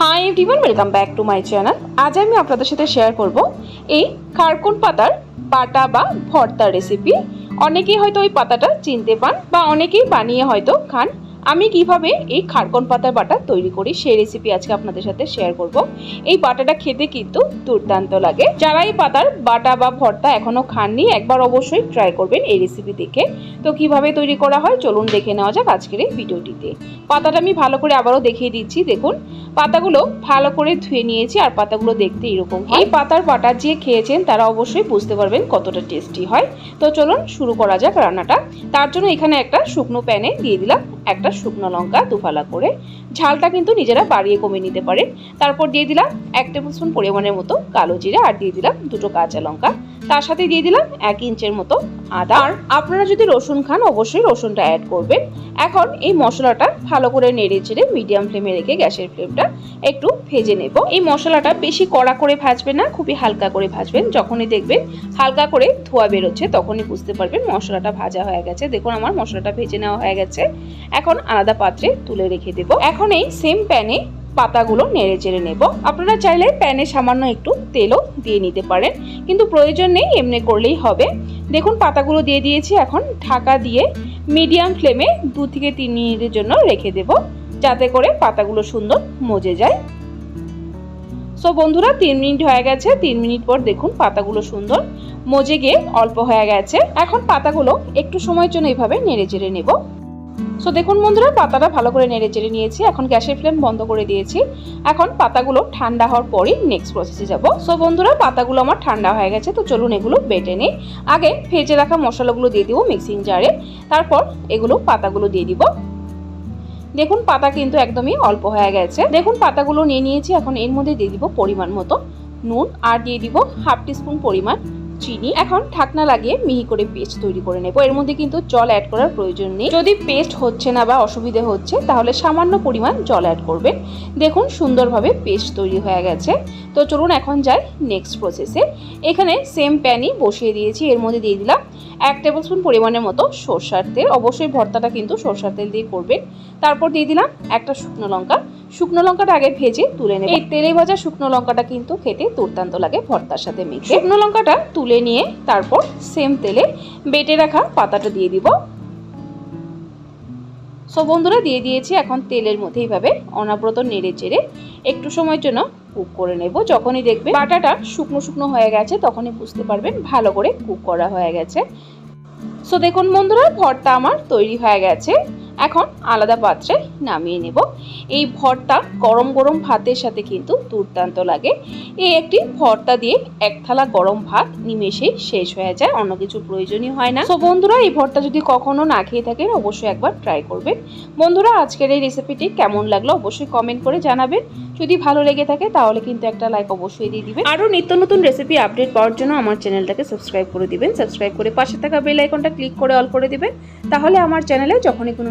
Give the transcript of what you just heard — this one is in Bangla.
Hi everyone welcome back to my channel আজ আমি আপনাদের সাথে শেয়ার করব এই খারকুন পাতার বাটা বা ভর্তা রেসিপি অনেকেই হয়তো ওই পাতাটা চিনতে পান বা অনেকেই বানিয়ে হয়তো খান। আমি কীভাবে এই খারকন পাতার বাটা তৈরি করি সেই রেসিপি আজকে আপনাদের সাথে শেয়ার করব। এই বাটাটা খেতে কিন্তু দুর্দান্ত লাগে। যারা এই পাতার বাটা বা ভর্তা এখনও খাননি, একবার অবশ্যই ট্রাই করবেন এই রেসিপি দেখে। তো কীভাবে তৈরি করা হয় চলুন দেখে নেওয়া যাক আজকের এই ভিডিওটিতে। পাতাটা আমি ভালো করে আবারও দেখিয়ে দিচ্ছি, দেখুন। পাতাগুলো ভালো করে ধুয়ে নিয়েছি আর পাতাগুলো দেখতে এরকম এই পাতার বাটা যে খেয়েছেন তারা অবশ্যই বুঝতে পারবেন কতটা টেস্টি হয়। তো চলুন শুরু করা যাক রান্নাটা। তার জন্য এখানে একটা শুকনো প্যানে দিয়ে দিলাম একটা শুকনো লঙ্কা দুফালা করে, ঝালটা কিন্তু নিজেরা বাড়িয়ে কমিয়ে নিতে পারেন। তারপর দিয়ে দিলাম এক টেবিল স্পুন পরিমাণের মতো কালো জিরা, আর দিয়ে দিলাম দুটো কাঁচা লঙ্কা। তার সাথে দিয়ে দিলাম এক ইঞ্চের মতো আদা। আর আপনারা যদি রসুন খান, অবশ্যই রসুনটা অ্যাড করবেন। এখন এই মশলাটা ভালো করে নেড়ে চেড়ে মিডিয়াম ফ্লেমে রেখে গ্যাসের ফ্লেমটা একটু ভেজে নেব। এই মশলাটা বেশি কড়া করে ভাজবেন না, খুবই হালকা করে ভাজবেন। যখনই দেখবেন হালকা করে ধোয়া বেরোচ্ছে, তখনই বুঝতে পারবেন মশলাটা ভাজা হয়ে গেছে। দেখুন আমার মশলাটা ভেজে নেওয়া হয়ে গেছে। এখন আলাদা পাত্রে তুলে রেখে দেব। এখন এই সেম প্যানে পাতাগুলো নেড়ে চেড়ে নেব। আপনারা চাইলে প্যানে সামান্য একটু তেলও দিয়ে নিতে পারেন, কিন্তু প্রয়োজন নেই, এমনি করলেই হবে। দেখুন, পাতাগুলো দিয়ে দিয়েছি, এখন ঢাকা দিয়ে মিডিয়াম ফ্লেমে দু থেকে তিন মিনিটের জন্য রেখে দেব, যাতে করে পাতাগুলো সুন্দর মজে যায়। সো বন্ধুরা, তিন মিনিট হয়ে গেছে, তিন মিনিট পর দেখুন, পাতাগুলো সুন্দর মজে গিয়ে অল্প হয়ে গেছে। এখন পাতাগুলো একটু সময়ের জন্য এইভাবে নেড়ে চেড়ে নেব। সো দেখুন বন্ধুরা, পাতাটা ভালো করে নেড়ে চেড়ে নিয়েছি। এখন গ্যাসের ফ্লেম বন্ধ করে দিয়েছি। এখন পাতাগুলো ঠান্ডা হওয়ার পরই নেক্সট প্রসেসে যাব। সো বন্ধুরা, পাতাগুলো আমার ঠান্ডা হয়ে গেছে, তো চলুন এগুলো বেটে নিই। আগে ভেজে রাখা মশলাগুলো দিয়ে দিব মিক্সিং জারে তারপর এগুলো পাতাগুলো দিয়ে দিব। দেখুন, পাতা কিন্তু একদমই অল্প হয়ে গেছে। দেখুন, পাতাগুলো নিয়ে নিয়েছি। এখন এর মধ্যে দিয়ে দিব পরিমাণ মতো নুন। আর দিয়ে দিব হাফ টিস্পুন পরিমাণ চিনি। এখন ঢাকনা লাগিয়ে মিহি করে পেস্ট তৈরি করে নেব। এর মধ্যে কিন্তু জল অ্যাড করার প্রয়োজন নেই। যদি পেস্ট হচ্ছে না বা অসুবিধে হচ্ছে, তাহলে সামান্য পরিমাণ জল অ্যাড করবেন। দেখুন, সুন্দরভাবে পেস্ট তৈরি হয়ে গেছে। তো চলুন এখন যাই নেক্সট প্রসেসে এখানে সেম প্যানই বসিয়ে দিয়েছি। এর মধ্যে দিয়ে দিলাম এক টেবিল স্পুন পরিমাণের মতো সর্ষার তেল। অবশ্যই ভর্তাটা কিন্তু সর্ষার তেল দিয়ে করবেন। তারপর দিয়ে দিলাম একটা শুকনো লঙ্কা। শুকনো লঙ্কাটা আগে ভেজে তুলে নেব। এই তেলে ভাজা শুকনো লঙ্কাটা কিন্তু খেতে দুর্দান্ত লাগে ভর্তার সাথে মেখে শুকনো লঙ্কাটা তুলে নিয়ে তারপর সেম তেলে বেটে রাখা পাতাটা দিয়ে দিব। সো বন্ধুরা দিয়ে দিয়েছি, এখন তেলের মধ্যে এইভাবে অনাব্রত নেড়ে চেড়ে একটু সময়ের জন্য কুক করে নেব। যখনই দেখবে বাটাটা শুকনো শুকনো হয়ে গেছে, তখনই বুঝতে পারবেন ভালো করে কুক করা হয়ে গেছে। সো দেখুন বন্ধুরা, ভর্তা আমার তৈরি হয়ে গেছে। এখন আলাদা পাত্রে নামিয়ে নেব। এই ভর্তা গরম গরম ভাতের সাথে কিন্তু দুর্দান্ত লাগে। এই একটি ভর্তা দিয়ে এক থালা গরম ভাত নিমেষেই শেষ হয়ে যায়, অন্য কিছু প্রয়োজনই হয় না। তো বন্ধুরা, এই ভর্তা যদি কখনো না খেয়ে থাকেন, অবশ্যই একবার ট্রাই করবেন। বন্ধুরা, আজকের এই রেসিপিটি কেমন লাগল অবশ্যই কমেন্ট করে জানাবেন। যদি ভালো লেগে থাকে, তাহলে কিন্তু একটা লাইক অবশ্যই দিয়ে দিবেন। আরও নিত্য নতুন রেসিপি আপডেট পাওয়ার জন্য আমার চ্যানেলটাকে সাবস্ক্রাইব করে দিবেন। সাবস্ক্রাইব করে পাশে থাকা বেল আইকনটা ক্লিক করে অল করে দিবেন। তাহলে আমার চ্যানেলে যখনই কোনো